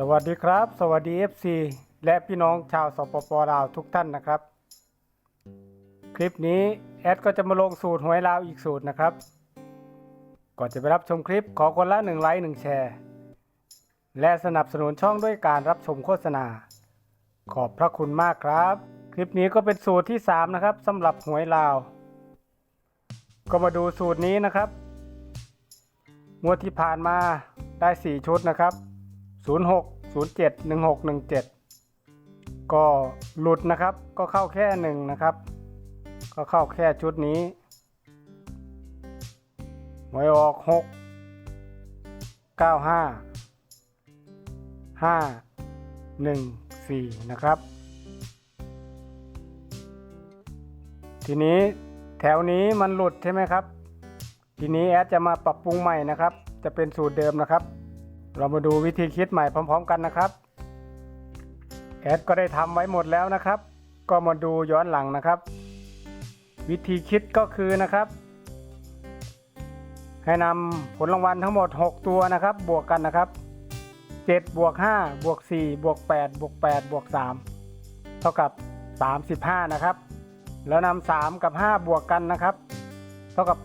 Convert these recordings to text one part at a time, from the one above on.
สวัสดีครับ สวัสดี FC และพี่น้องชาวสปปลาวทุกท่านนะครับ คลิปนี้แอดก็จะมาลงสูตรหวยลาวอีกสูตรนะครับ ก่อนจะไปรับชมคลิปขอคนละ1ไลค์1แชร์ และสนับสนุนช่องด้วยการรับชมโฆษณา ขอบพระคุณมากครับ คลิปนี้ก็เป็นสูตรที่ 3 นะครับสำหรับหวยลาว ก็มาดูสูตรนี้นะครับงวดที่ผ่านมาได้ 4 ชุดนะครับ 06 07 16 17 ก็หลุดนะครับ ก็เข้าแค่หนึ่งนะครับ ก็เข้าแค่ชุดนี้หวยออก 6 9 5 5 1 4 นะครับ ทีนี้แถวนี้มันหลุดใช่ไหมครับ ทีนี้แอดจะมาปรับปรุงใหม่นะครับ จะเป็นสูตรเดิมนะครับ เรามาดูวิธีคิดใหม่พร้อม ๆ กันนะครับ แอดก็ได้ทำไว้หมดแล้วนะครับ ก็มาดูย้อนหลังนะครับ วิธีคิดก็คือนะครับ ให้นำผลรางวัลทั้งหมด 6 ตัวนะครับ บวกกันนะครับ7บวก5บวก4บวก8บวก8บวก3เท่ากับ 35 นะครับ แล้วนำ3กับ 5 บวกกันนะครับ เท่ากับ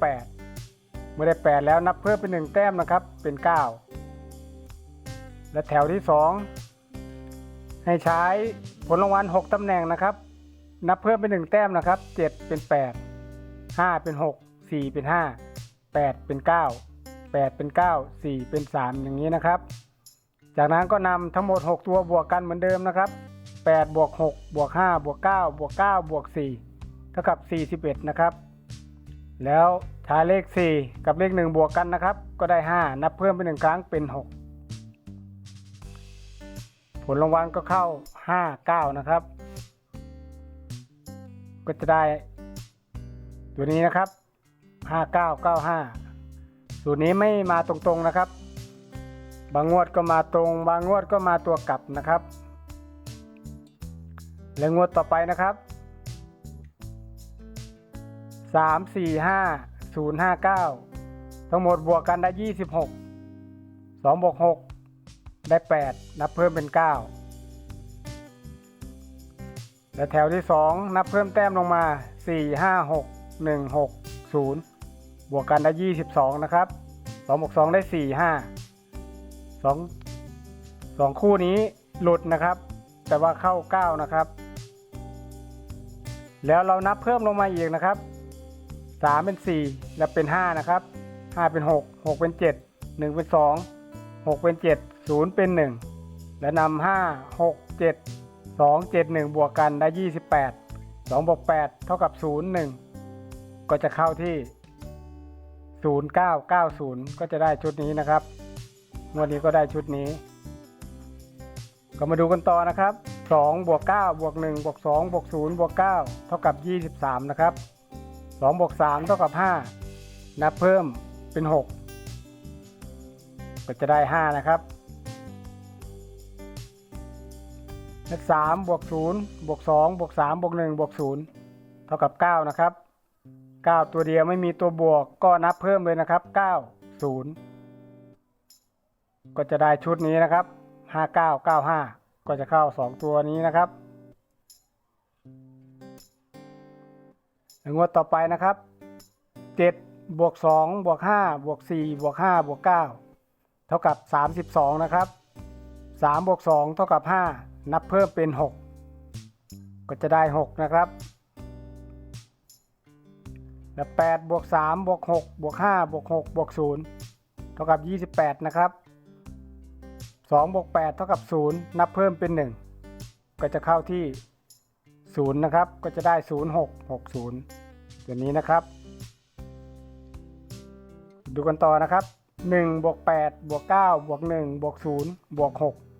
8 เมื่อได้ 8 แล้วนับเพิ่มเป็น 1 แต้มนะครับ เป็น 9 และแถวที่ 2 ให้ใช้ผลรางวัล 6ตำแหน่งนะครับ นับเพิ่มเป็น 1 แต้มนะครับ 7 เป็น 8 5 เป็น 6 4 เป็น 5 8 เป็น 9 8 เป็น 9 4 เป็น 3 อย่างนี้นะครับ จากนั้นก็นำทั้งหมด 6 ตัวบวกกันเหมือนเดิมนะครับ8บวก6บวก5บวก9บวก9บวก4เท่ากับ 41 นะครับ แล้วใช้เลข 4 กับเลข 1 บวกกันนะครับ ก็ได้ 5 นับเพิ่มไป1ครั้งเป็น 6 ผลรางวัลก็เข้า 5 9 นะครับ ก็จะได้ ตัวนี้นะครับ 5 9 9 5 สูตรนี้ไม่มาตรงๆนะครับ บางงวดก็มาตรง บางงวดก็มาตัวกลับนะครับ และงวดต่อไปนะครับสามสี่ห้าศูนย์ห้าเก้าทั้งหมดบวกกันได้ยี่สิบวกหก ได้แปดนับเพิ่มเป็นเก้าและแถวที่สองนับเพิ่มแต้มลงมาสี่ห้าหกหนึ่งหกศูนย์บวกกันได้ยี่สิบสองนะครับสองบวกสองได้สี่ห้าสองสองคู่นี้หลุดนะครับ แต่ว่าเข้าเก้านะครับ แล้วเรานับเพิ่มลงมาอีกนะครับสามเป็นสี่และเป็นห้านะครับห้าเป็นหกหกเป็นเจ็ดหนึ่งเป็นสองหกเป็นเจ็ด ศูนย์เป็นหนึ่งและนำห้าหกเจ็ดสองเจ็ดหนึ่งบวกกันได้ยี่สิบแปดสองบวกแปดเท่ากับศูนย์หนึ่งก็จะเข้าที่ศูนย์เก้าเก้าศูนย์ก็จะได้ชุดนี้นะครับงวดนี้ก็ได้ชุดนี้ ก็มาดูกันต่อนะครับ2บวก9บวก1บวก2บวก0บวก9เท่ากับ23นะครับ2บวก3เท่ากับ5นับเพิ่มเป็น6ก็จะได้5นะครับ สามบวกศูนย์บวกสองบวกสามบวกหนึ่งบวกศูนย์เท่ากับเก้านะครับเก้าตัวเดียวไม่มีตัวบวกก็นับเพิ่มเลยนะครับเก้าศูนย์ก็จะได้ชุดนี้นะครับห้าเก้าเก้าห้าก็จะเข้าสองตัวนี้นะครับงวดต่อไปนะครับเจ็ดบวกสองบวกห้าบวกสี่บวกห้าบวกเก้าเท่ากับสามสิบสองนะครับสามบวกสองเท่ากับห้า นับเพิ่มเป็น 6 ก็จะได้ 6 นะครับ และ8บวก3บวก6บวก5บวก6บวก0เท่ากับ 28 นะครับ2บวก8เท่ากับ 0 นับเพิ่มเป็น 1 ก็จะเข้าที่ 0 นะครับ ก็จะได้ 0 6 6 0 ตัวนี้นะครับ ดูกันต่อนะครับ1บวก8บวก9บวก1บวก0บวก6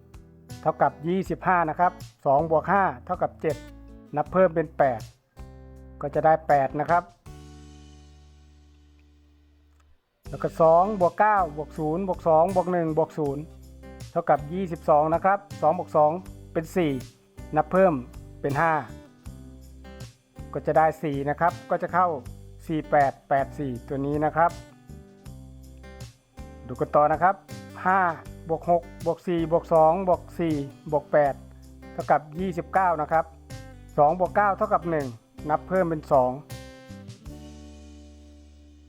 เท่ากับ 25 นะครับ2บวก5เท่ากับ 7 นับเพิ่มเป็น 8 ก็จะได้ 8 นะครับ แล้วก็2บวก9บวก0บวก2บวก1บวก0เท่ากับ 22 นะครับ2บวก2เป็น 4 นับเพิ่มเป็น 5 ก็จะได้ 4 นะครับ ก็จะเข้า 4884 ตัวนี้นะครับ ดูกันต่อนะครับ 5 บวก6บวก4บวก2บวก4บวก8เท่ากับ 29 นะครับ2บวก9เท่ากับ 1 นับเพิ่มเป็น 2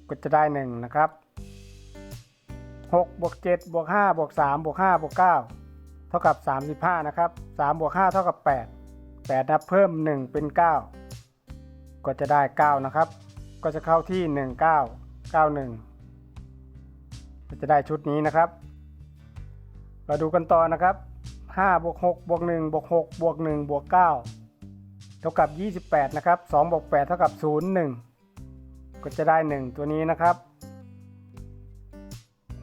ก็จะได้ 1 นะครับ6บวก7บวก5บวก3บวก5บวก9เท่ากับ 35 นะครับ3บวก5เท่ากับ 8 8 นับเพิ่ม 1 เป็น 9 ก็จะได้ 9 นะครับ ก็จะเข้าที่ 19 91 ก็จะได้ชุดนี้นะครับ เราดูกันต่อนะครับ5บวก6บวก1บวก6บวก1บวก9เท่ากับ 28 นะครับ2บวก8เท่ากับ 0 1 ก็จะได้ 1 ตัวนี้นะครับ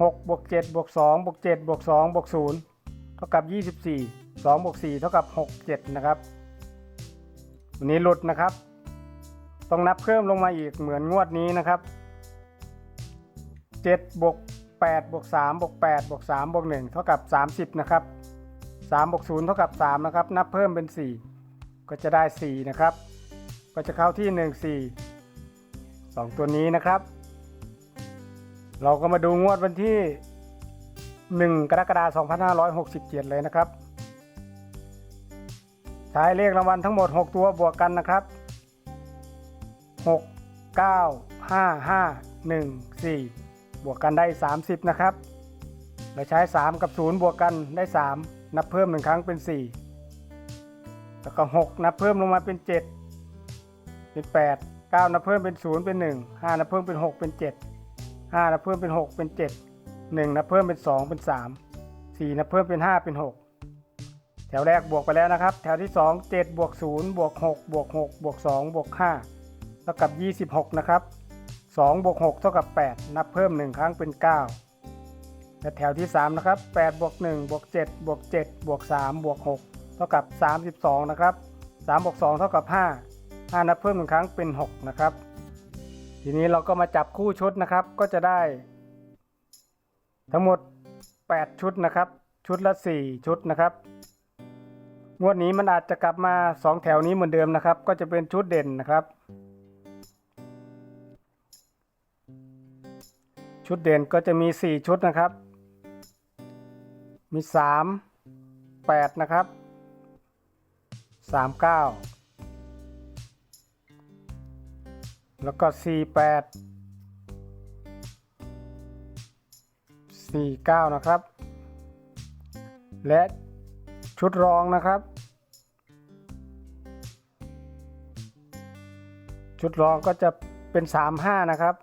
6บวก7บวก2บวก7บวก2บวก0เท่ากับ 24 2บวก4เท่ากับ 6 7 นะครับตัวนี้หลุดนะครับ ต้องนับเพิ่มลงมาอีกเหมือนงวดนี้นะครับ7บวก 8บวก3บวก8บวก3บวก1เท่ากับ 30 นะครับ3บวก0เท่ากับ 3 นะครับ นับเพิ่มเป็น 4 ก็จะได้ 4 นะครับ ก็จะเข้าที่ 1 4 2 ตัวนี้นะครับ เราก็มาดูงวดวันที่ 1 กรกฎาคม2567 เลยนะครับใช้เลขรางวัลทั้งหมด 6 ตัวบวกกันนะครับ 6 9 5 5 1 4 บวกกันได้ 30 นะครับ เราใช้ 3 กับ 0 บวกกันได้ 3 นับเพิ่ม 1 ครั้งเป็น 4 แล้วก็ 6 นับเพิ่มลงมาเป็น 7 เป็น 8 9 นับเพิ่มเป็น 0 เป็น 1 5 นับเพิ่มเป็น 6 เป็น 7 5 นับเพิ่มเป็น 6 เป็น 7 1 นับเพิ่มเป็น 2 เป็น 3 4 นับเพิ่มเป็น 5 เป็น 6แถวแรกบวกไปแล้วนะครับ แถวที่ 2 7บวก0บวก6บวก6บวก2บวก5เท่ากับ 26 นะครับ 2บวก6เท่ากับ 8 นับเพิ่ม 1 ครั้งเป็น 9 และแถวที่ 3 นะครับ8บวก1บวก7บวก7บวก3บวก6เท่ากับ 32 นะครับ3บวก2เท่ากับ 5 5 นับเพิ่ม 1 ครั้งเป็น 6 นะครับ ทีนี้เราก็มาจับคู่ชุดนะครับ ก็จะได้ ทั้งหมด 8 ชุดนะครับ ชุดละ 4 ชุดนะครับงวดนี้มันอาจจะกลับมา 2 แถวนี้เหมือนเดิมนะครับ ก็จะเป็นชุดเด่นนะครับ ชุดเด่นก็จะมี 4 ชุดนะครับ มี 3 8 นะครับ 3 9 แล้วก็ 4 8 4 9 นะครับ และชุดรองนะครับ ชุดรองก็จะเป็น 3 5 นะครับ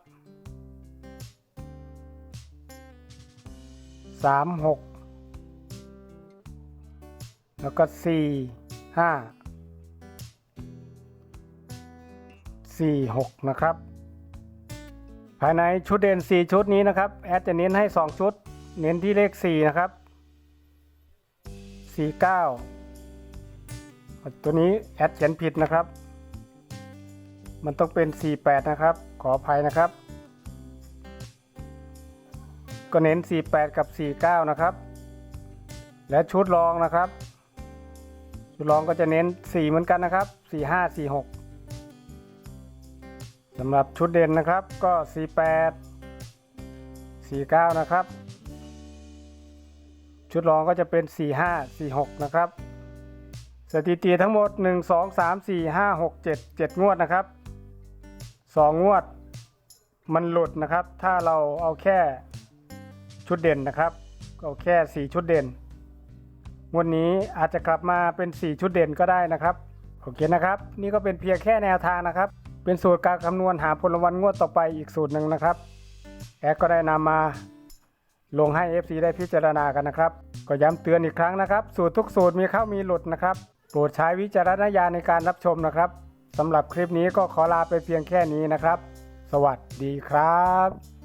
สามหกแล้วก็สี่ห้าสี่หกนะครับ ภายในชุดเด่นสี่ชุดนี้นะครับ แอดจะเน้นให้สองชุด เน้นที่เลขสี่นะครับสี่เก้าตัวนี้แอดเขียนผิดนะครับ มันต้องเป็นสี่แปดนะครับ ขออภัยนะครับ ก็เน้น 48 กับ 49 นะครับ และชุดรองนะครับ ชุดรองก็จะเน้น 4 เหมือนกันนะครับ 45 46สำหรับชุดเด่นนะครับก็ 48 49 นะครับ ชุดรองก็จะเป็น 45 46 นะครับ สถิติทั้งหมด 1 2 3 4 5 6 7 7 งวดนะครับ 2 งวดมันหลุดนะครับ ถ้าเราเอาแค่ ชุดเด่นนะครับเอาแค่ 4 ชุดเด่นงวดนี้อาจจะกลับมาเป็น 4 ชุดเด่นก็ได้นะครับโอเคนะครับ นี่ก็เป็นเพียงแค่แนวทางนะครับ เป็นสูตรการคำนวณหาผลรางวัลงวดต่อไปอีกสูตรหนึ่งนะครับแอดก็ได้นำมาลงให้ FC ได้พิจารณากันนะครับ ก็ย้ำเตือนอีกครั้งนะครับ สูตรทุกสูตรมีเข้ามีหลุดนะครับ โปรดใช้วิจารณญาณในการรับชมนะครับสำหรับคลิปนี้ก็ขอลาไปเพียงแค่นี้นะครับ สวัสดีครับ